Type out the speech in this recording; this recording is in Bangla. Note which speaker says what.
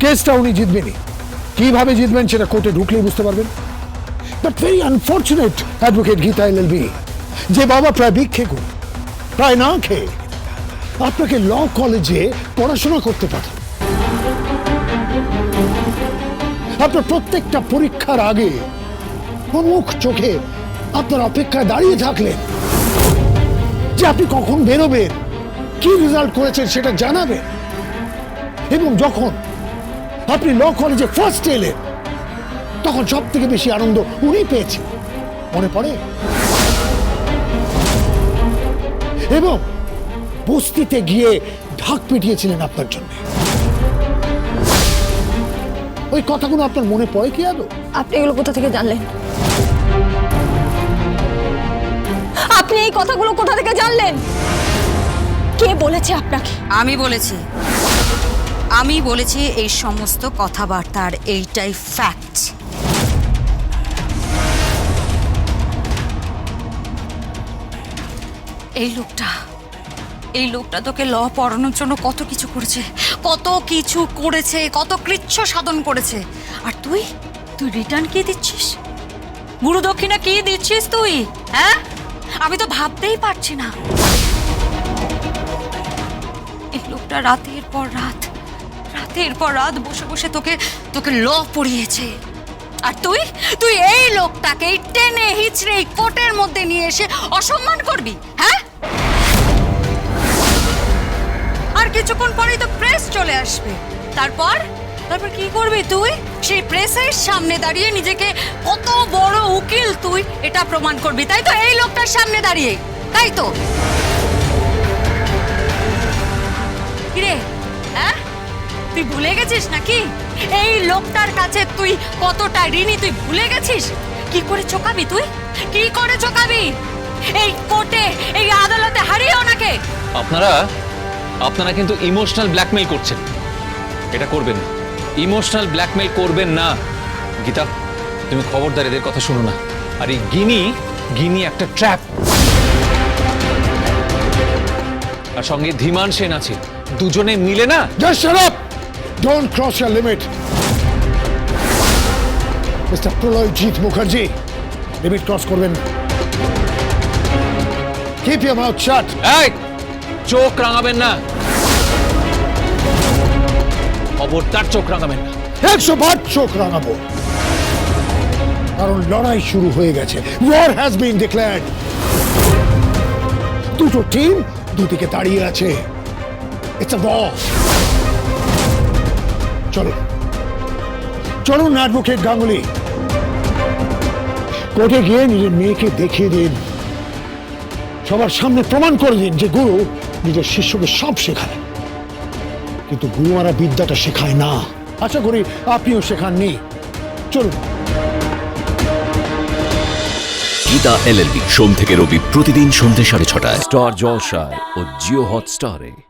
Speaker 1: কেসটা উনি জিতবেনই। কীভাবে জিতবেন সেটা কোর্টে ঢুকলেই বুঝতে পারবেন। But very unfortunate advocate Geeta LLB যে বাবা প্রায় ভিক্ষে করে, প্রায় না খেয়ে আপনাকে ল কলেজে পড়াশোনা করতে পাঠান আপনার প্রত্যেকটা পরীক্ষার আগে মুখ চোখে আপনার অপেক্ষায় দাঁড়িয়ে থাকলেন যে আপনি কখন বেরোবেন, কি রেজাল্ট করেছেন সেটা জানাবেন। এবং যখন আপনি ল কলেজে ফার্স্ট এলেন। তখন সব থেকে বেশি আনন্দ উনি পেয়েছেন। মনে পড়ে? এবং বস্তিতে গিয়ে ঢাক পিটিয়েছিলেন আপনার জন্য। ওই কথাগুলো আপনার মনে পড়ে কি আদৌ?
Speaker 2: আপনি এগুলো কোথা থেকে জানলেন? আপনি এই কথাগুলো কোথা থেকে জানলেন? কে বলেছে আপনাকে?
Speaker 3: আমি বলেছি। আমি বলেছি এই সমস্ত কথাবার্তার এইটাই ফ্যাক্ট এই লোকটা এই লোকটা তোকে ল পড়ানোর জন্য কত কিছু করেছে, কত কিছু করেছে, কত কৃচ্ছ সাধন করেছে। আর তুই তুই রিটার্ন কি দিচ্ছিস? গুরু দক্ষিণা কি দিচ্ছিস তুই? হ্যাঁ? আমি তো ভাবতেই পারছি না। এই লোকটা রাতের পর রাত রাতের পর রাত বসে বসে তোকে তোকে ল পড়িয়েছে। আর তুই তুই এই লোকটাকে এই টেনে হিচড়ে এই কোটের মধ্যে নিয়ে এসে অসম্মান করবি হ্যাঁ? আর কিছুক্ষণ পরেই তো প্রেস চলে আসবে। তারপর তারপর কি করবি তুই? সেই প্রেসের সামনে দাঁড়িয়ে নিজেকে কত বড় উকিল তুই, এটা প্রমাণ করবি। তাই তো এই লোকটার সামনে দাঁড়িয়ে। তাই তো? তুই ভুলে গেছিস নাকি? এই লোকটার কাছে তুই কতটা ঋণী তুই ভুলে গেছিস? কি করে চোকাবি তুই? কি করে চোকাবি? এই কোর্টে এই আদালতে হারিয়ে ওনাকে
Speaker 4: আপনারা আপনারা কিন্তু ইমোশনাল ব্ল্যাকমেল করছেন। এটা করবেন না। ইমোশনাল ব্ল্যাকমেল করবেন না। গীতা তুমি খবরদার এদের কথা শোনো না। আর এই গিনি গিনি একটা ট্র্যাপ আর সঙ্গে ধীমান সেন আছে। দুজনে মিলে না?
Speaker 1: Shut up! Don't cross your limit. Mr. Praloyjit Mukherjee, limit cross করবেন। Keep your mouth shut.
Speaker 4: এই চোখ রাঙাবেন না খবরদার চোখ রাঙাবেন না
Speaker 1: একশো বার চোখ রাঙাবো কারণ লড়াই শুরু হয়ে গেছে ওয়ার হ্যাজ বিন ডিক্লেয়ার্ড দুটো টিম দুদিকে দাঁড়িয়ে আছে ইটস আ ওয়ার চলো। চলুন অ্যাডভোকেট গাঙ্গুলি। কোর্টে গিয়ে নিজের মেয়েকে দেখিয়ে দিন। সবার সামনে প্রমাণ করে দিন যে গুরু নিজের শিষ্যকে সব শেখায়। কিন্তু গুরুমারা বিদ্যাটা শেখায় না। আশা করি আপনিও শেখাননি। চলুন।
Speaker 5: গীতা এলএলবি সোম থেকে রবি প্রতিদিন সন্ধ্যে সাড়ে ছটায়।
Speaker 6: স্টার জলসায় ও জিও হটস্টারে।